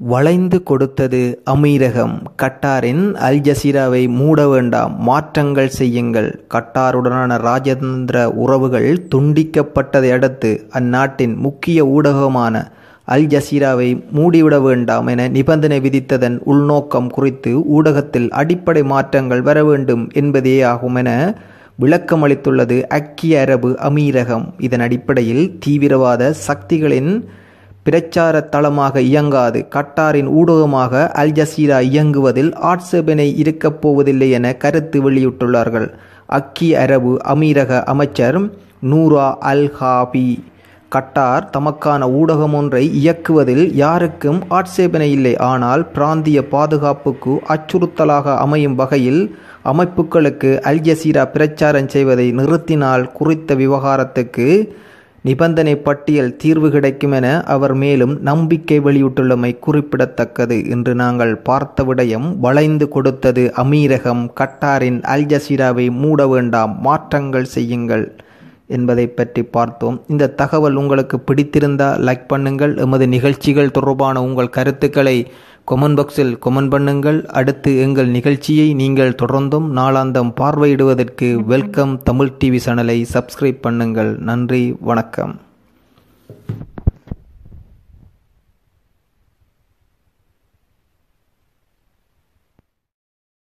வளைந்து கொடுத்தது அமீரகம். கட்டாரின் அல் ஜசீராவை மூட வேண்டாம். மாற்றங்கள் செய்யுங்கள். கட்டாருடனான ராஜதந்திர உறவுகள் துண்டிக்கப்பட்டதை அடுத்து அந்நாட்டின் முக்கிய ஊடகமான அல் ஜசீராவை மூடிவிட வேண்டாம் என நிபந்தனை விதித்ததன் உள்நோக்கம் குறித்து ஊடகத்தில் அடிப்படை மாற்றங்கள் வர வேண்டும் என்பதே ஆகும் என விளக்கமளித்துள்ளது ஐக்கிய அரபு அமீரகம். இதன் அடிப்படையில் தீவிரவாத சக்திகளின் பிரச்சார தளமாக இயங்காது. கட்டாரின் ஊடகமாக அல் ஜசீரா இயங்குவதில் ஆட்சேபனை இருக்கப் போவதில்லை என கருத்து வெளியிட்டுள்ளார்கள். அக்கிய அரபு அமீரக அமைச்சர் நூரா அல் ஹாபி. கட்டார் தமக்கான ஊடகம் ஒன்றை இயக்குவதில் யாருக்கும் ஆட்சேபனை இல்லை. ஆனால் பிராந்திய பாதுகாப்புக்கு அச்சுறுத்தலாக அமையும் வகையில் அமைப்புகளுக்கு அல் ஜசீரா பிரச்சாரம் செய்வதை நிறுத்தினால் குறித்த விவகாரத்துக்கு நிபந்தனை பட்டியல் தீர்வு கிடைக்கும் என அவர் மேலும் நம்பிக்கை வெளியிட்டுள்ளமை குறிப்பிடத்தக்கது என்று நாங்கள் பார்த்த விடயம் வளைந்து கொடுத்தது அமீரகம் கட்டாரின் அல் ஜசீராவை மூட வேண்டாம் மாற்றங்கள் செய்யுங்கள். என்பதை பற்றி பார்த்தோம். இந்த தகவல் உங்களுக்கு பிடித்திருந்தால் லைக் பண்ணுங்கள். எமது நிகழ்ச்சிகள் தொடர்பான உங்கள் கருத்துக்களை கொமெண்ட் பாக்ஸில் கொமெண்ட் பண்ணுங்கள். அடுத்து எங்கள் நிகழ்ச்சியை நீங்கள் தொடர்ந்தும் நாளாந்தம் பார்வையிடுவதற்கு வெல்கம் தமிழ் டிவி சேனலை சப்ஸ்கிரைப் பண்ணுங்கள். நன்றி வணக்கம்.